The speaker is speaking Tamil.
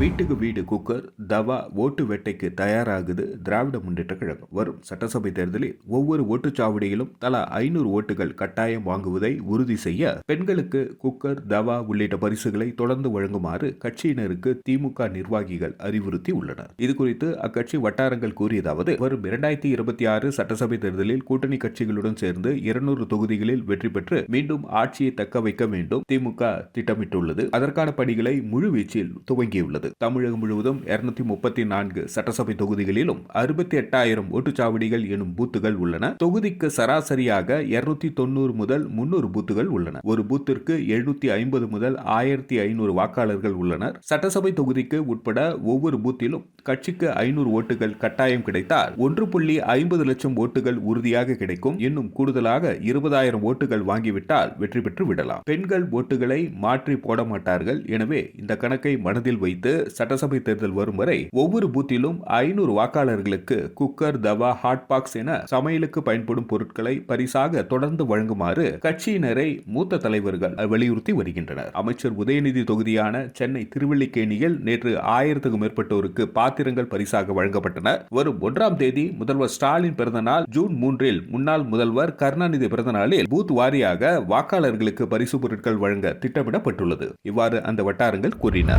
வீட்டுக்கு வீடு குக்கர் தவா ஓட்டு வேட்டைக்கு தயாராகுது திராவிட முன்னேற்ற கழகம். வரும் சட்டசபை தேர்தலில் ஒவ்வொரு ஓட்டுச்சாவடியிலும் தலா ஐநூறு ஓட்டுகள் கட்டாயம் வாங்குவதை உறுதி செய்ய பெண்களுக்கு குக்கர் தவா உள்ளிட்ட பரிசுகளை தொடர்ந்து வழங்குமாறு கட்சியினருக்கு திமுக நிர்வாகிகள் அறிவுறுத்தி உள்ளனர். இதுகுறித்து அக்கட்சி வட்டாரங்கள் கூறியதாவது வரும் இரண்டாயிரத்தி இருபத்தி ஆறு சட்டசபை தேர்தலில் கூட்டணி கட்சிகளுடன் சேர்ந்து இருநூறு தொகுதிகளில் வெற்றி பெற்று மீண்டும் ஆட்சியை தக்க வைக்க வேண்டும் திமுக திட்டமிட்டுள்ளது. அதற்கான பணிகளை முழுவீச்சில் துவங்கியுள்ளது. தமிழகம் முழுவதும் இருநூத்தி முப்பத்தி நான்கு சட்டசபை தொகுதிகளிலும் அறுபத்தி எட்டாயிரம் ஓட்டுச்சாவடிகள் எனும் பூத்துகள் உள்ளன. தொகுதிக்கு சராசரியாக இருநூத்தி தொண்ணூறு முதல் முன்னூறு பூத்துகள் உள்ளன. ஒரு பூத்திற்கு எழுநூத்தி ஐம்பது முதல் ஆயிரத்தி ஐநூறு வாக்காளர்கள் உள்ளனர். சட்டசபை தொகுதிக்கு உட்பட ஒவ்வொரு பூத்திலும் கட்சிக்கு ஐநூறு ஓட்டுகள் கட்டாயம் கிடைத்தால் ஒன்று புள்ளி ஐம்பது லட்சம் ஓட்டுகள் உறுதியாக கிடைக்கும். இன்னும் கூடுதலாக இருபதாயிரம் ஓட்டுகள் வாங்கிவிட்டால் வெற்றி பெற்று விடலாம். பெண்கள் ஓட்டுகளை மாற்றி போட மாட்டார்கள். எனவே இந்த கணக்கை மனதில் வைத்து சட்டசபை தேர்தல் வரும் வரை ஒவ்வொரு பூத்திலும் ஐநூறு வாக்காளர்களுக்கு குக்கர் தவா ஹாட் பாக்ஸ் என சமையலுக்கு பயன்படும் பொருட்களை பரிசாக தொடர்ந்து வழங்குமாறு கட்சியினரை மூத்த தலைவர்கள் வலியுறுத்தி வருகின்றனர். அமைச்சர் உதயநிதி தொகுதியான சென்னை திருவள்ளிக்கேணியில் நேற்று ஆயிரத்துக்கும் மேற்பட்டோருக்கு பாத்திரங்கள் பரிசாக வழங்கப்பட்டன. வரும் ஒன்றாம் தேதி முதல்வர் ஸ்டாலின் பிறந்த நாள் ஜூன் மூன்றில் முன்னாள் முதல்வர் கருணாநிதி பிறந்த நாளில் பூத் வாரியாக வாக்காளர்களுக்கு பரிசு பொருட்கள் வழங்க திட்டமிடப்பட்டுள்ளது. இவ்வாறு அந்த வட்டாரங்கள் கூறின.